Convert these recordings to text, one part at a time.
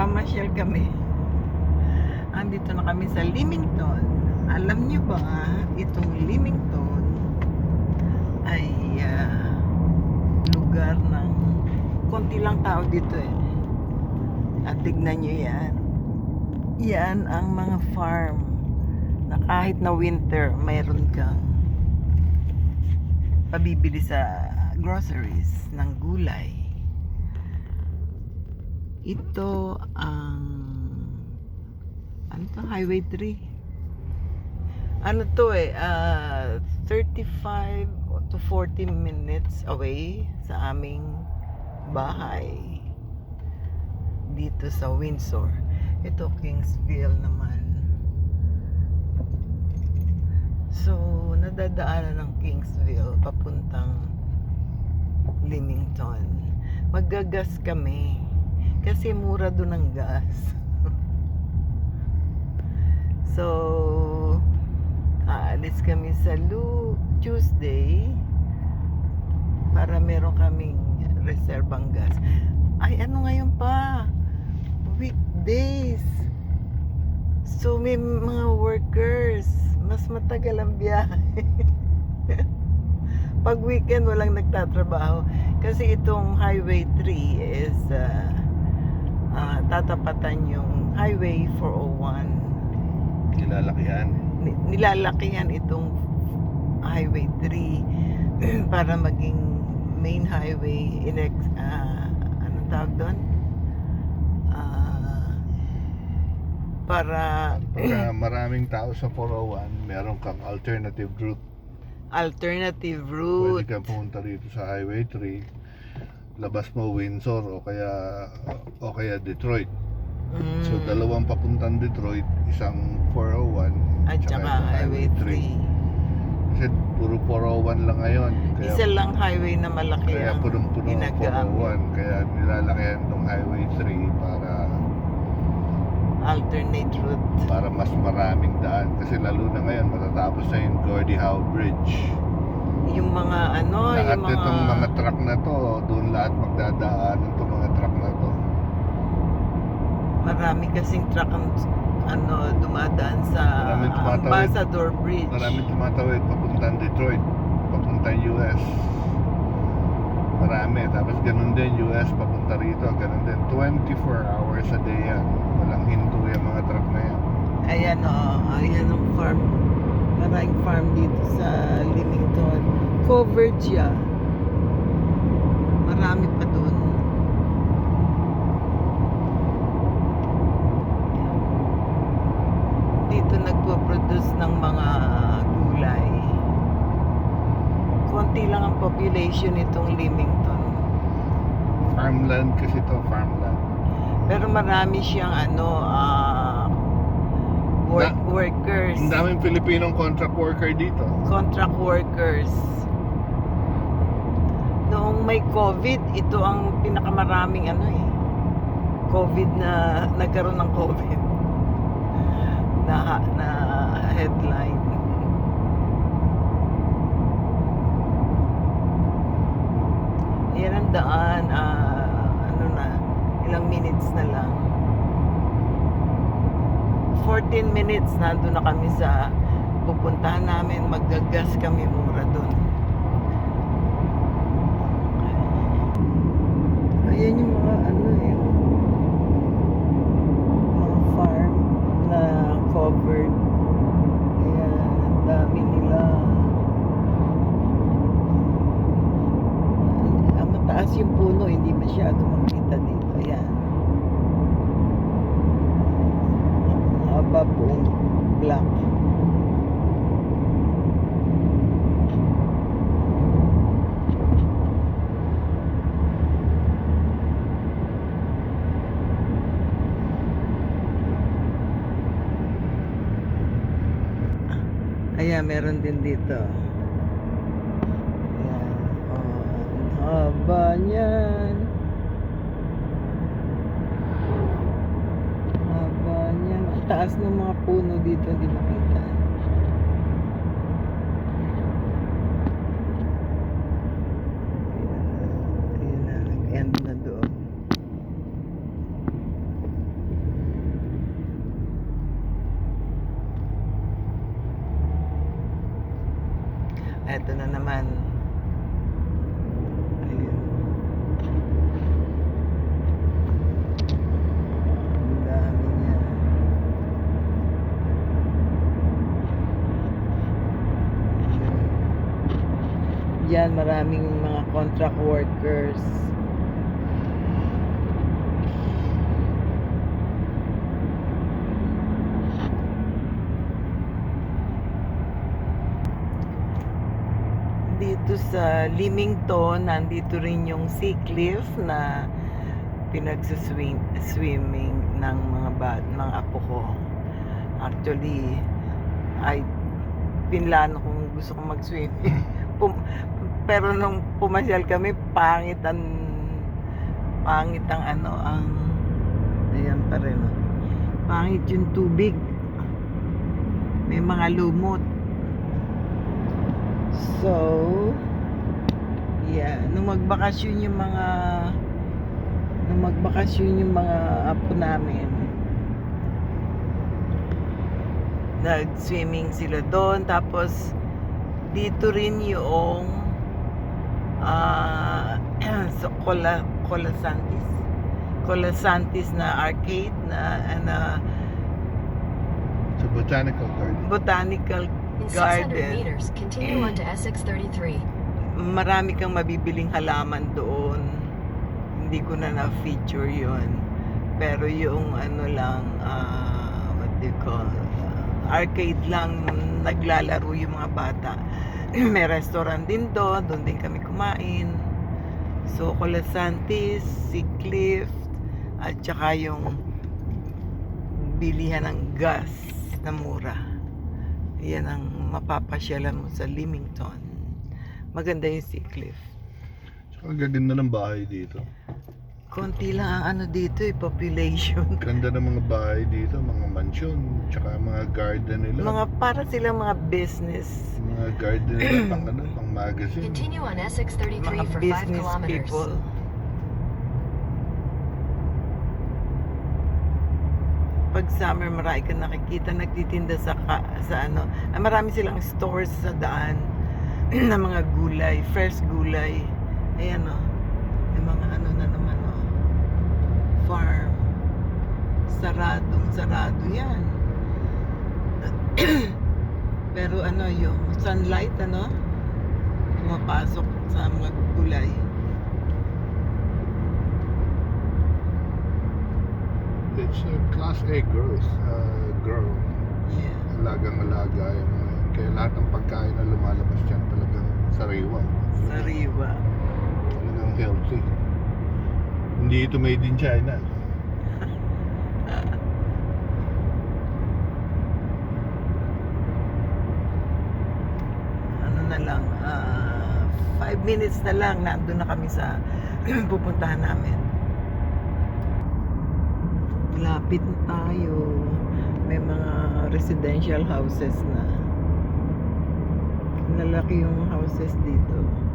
Nagmamasyal kami. Andito na kami sa Limington. Alam niyo ba, itong Limington ay ah, lugar ng konti lang tao dito eh. At tignan niyo yan. Yan ang mga farm na kahit na winter, mayroon kang pabibili sa groceries ng gulay. Ito ang ano to? Highway 3. Ano to eh, ah, 35 to 40 minutes away sa aming bahay dito sa Windsor. Ito Kingsville naman. So, nadadaanan ng Kingsville papuntang Limington. Maggagas kami kasi mura doon ang gas. so, aalis kami sa Lu Tuesday para meron kaming reserbang gas. Ay, ano ngayon pa? Weekdays. So, may mga workers. Mas matagal ang biyahe. Pag weekend, walang nagtatrabaho. Kasi itong Highway 3 is uh, uh, tatapatan yung Highway 401 Nilalakihan. ni- nilalakihan itong Highway 3 para maging main highway inex ah anong tawag doon? Ah, para Pagka maraming tao sa 401, meron kang alternative route. alternative Pwede route. kang pumunta dito sa Highway 3, labas mo Windsor o kaya o kaya Detroit. Mm, So dalawang papuntang Detroit, isang 401 at saka Highway 3. Kasi puro 401 lang ngayon. Kaya, Isa lang highway na malaki kaya ang punong-puno ang ginagamit. 401. Kaya nilalakihan itong Highway 3 para Alternate route. para mas maraming daan. Kasi lalo na ngayon, matatapos na yung Gordie Howe Bridge. Yung mga ano, lahat yung mga... itong mga truck na to, doon lahat magdadaanan itong mga truck na to. Marami kasing truck ang ano, dumadaan sa tumatawid. Ambassador Bridge. Maraming tumatawid papuntang Detroit, papuntang US. Marami. Tapos ganun din US papunta rito. Ganun din. 24 hours a day yan. Walang hinto yung mga truck na yan. Ayan o, ayan ang farm. Maraming farm dito sa Limington. Covered siya. Marami pa dun. Dito nagpo-produce ng mga gulay. Konti lang ang population nitong Limington. Farmland kasi to farmland. Pero marami siyang ano, ah, work, workers. Ang daming Pilipinong contract worker dito. contract workers. Noong may COVID, ito ang pinakamaraming ano eh. COVID na nagkaroon ng COVID na na headline. Yan ang daan, ah, ano na, ilang minutes na lang. 14 minutes nandun na kami sa pupuntahan namin, maggagas kami mura doon. Ayan yung mga ano eh, mga farm na covered. Ayan, ang dami nila. Ang mataas yung puno, hindi masyado makita dito. Ayan. Ang haba buong black. Meron din dito. Ayan. Oh, haba niyan. Haba niyan. Ang taas ng mga puno dito, hindi makita. eto na naman. Yan maraming mga contract workers. Sa Limington, nandito rin yung Sea Cliff na pinagsuswimming ng mga bat, mga apo ko. Actually, ay pinlano kung gusto kong mag-swimming. Pum- pero nung pumasyal kami, pangit ang pangit ang ano ang ayan pa rin. oh. Pangit yung tubig. May mga lumot. So, yeah, nung magbakasyon yung mga nung magbakasyon yung mga apo namin, nag-swimming sila doon. Tapos, dito rin yung ah so Cola, Colasantis. Colasantis na arcade na, na Sa Botanical Garden. botanical In 600 Garden. meters, continue on to Essex 33. Marami kang mabibiling halaman doon. Hindi ko na na-feature yon Pero yung ano lang, ah, what do you call, ah, arcade lang, naglalaro yung mga bata. May restaurant din doon, doon din kami kumain. So, Colasantis, Sea Cliff, at saka yung bilihan ng gas na mura. Yan ang mapapasyalan mo sa Limington. Maganda yung Sea Cliff. Tsaka ang gaganda ng bahay dito. Konti lang ang ano dito eh, population. Ganda ng mga bahay dito, mga mansion, tsaka mga garden nila. Mga para silang mga business, mga garden nila pang ano, pang magazine. Continue on Essex 33 mga for 5 business kilometers. people. Pag summer, marami ka nakikita nagtitinda sa ka, sa ano, ah, marami silang stores sa daan na mga gulay, fresh gulay. Ayan o. May mga ano na naman o. Farm. Saradong sarado yan. Pero ano yung sunlight ano? Pumapasok sa mga gulay. It's a class A girls, uh, girl. Yeah. Alagang-alaga yung mga yan. Kaya lahat ng pagkain na lumalabas dyan talagang sariwa. Sariwa. Talagang healthy. Hindi ito made in China. Ano na lang, ah, five minutes na lang, nandun na kami sa pupuntahan namin. Lapit na tayo. May mga residential houses na. Lalaki yung houses dito.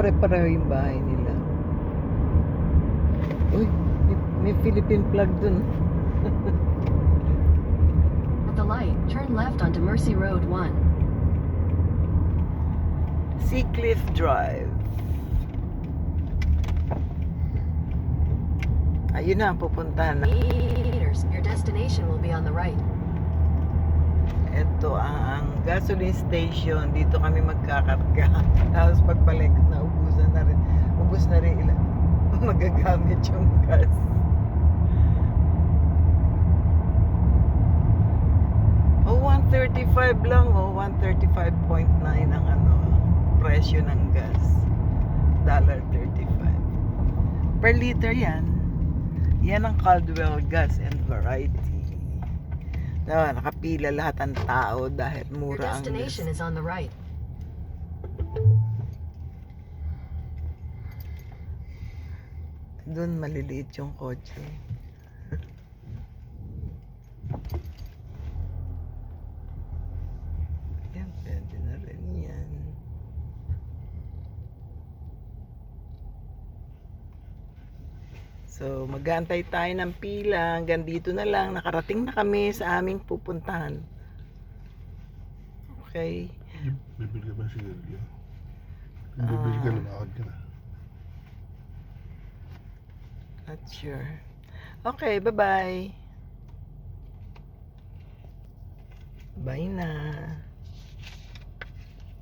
Pare-pareho yung bahay nila. Uy, may, may Philippine flag dun. At the light, turn left onto Mercy Road 1. Sea Cliff Drive. Ayun na, pupuntahan na. Meters, your destination will be on the right. Ito ang, ang gasoline station. Dito kami magkakarga. Tapos pagbalik, naubusan na rin. Ubus na rin ilan. Magagamit yung gas. Oh, 135 lang. Oh, 135.9 ang ano, presyo ng gas. Dollar 35. Per liter yan. Yan ang Caldwell Gas and Variety. Na, nakapila lahat ng tao dahil mura ang destination is on the right. Doon maliliit yung kotse. Yan, pwede na rin yan. So, mag-aantay tayo ng pila. Hanggang dito na lang. Nakarating na kami sa aming pupuntahan. Okay. Bibili ka ba sigarilyo? Bibili ka, Ah. lumakad ka na. Not sure. Okay, bye-bye. Bye na.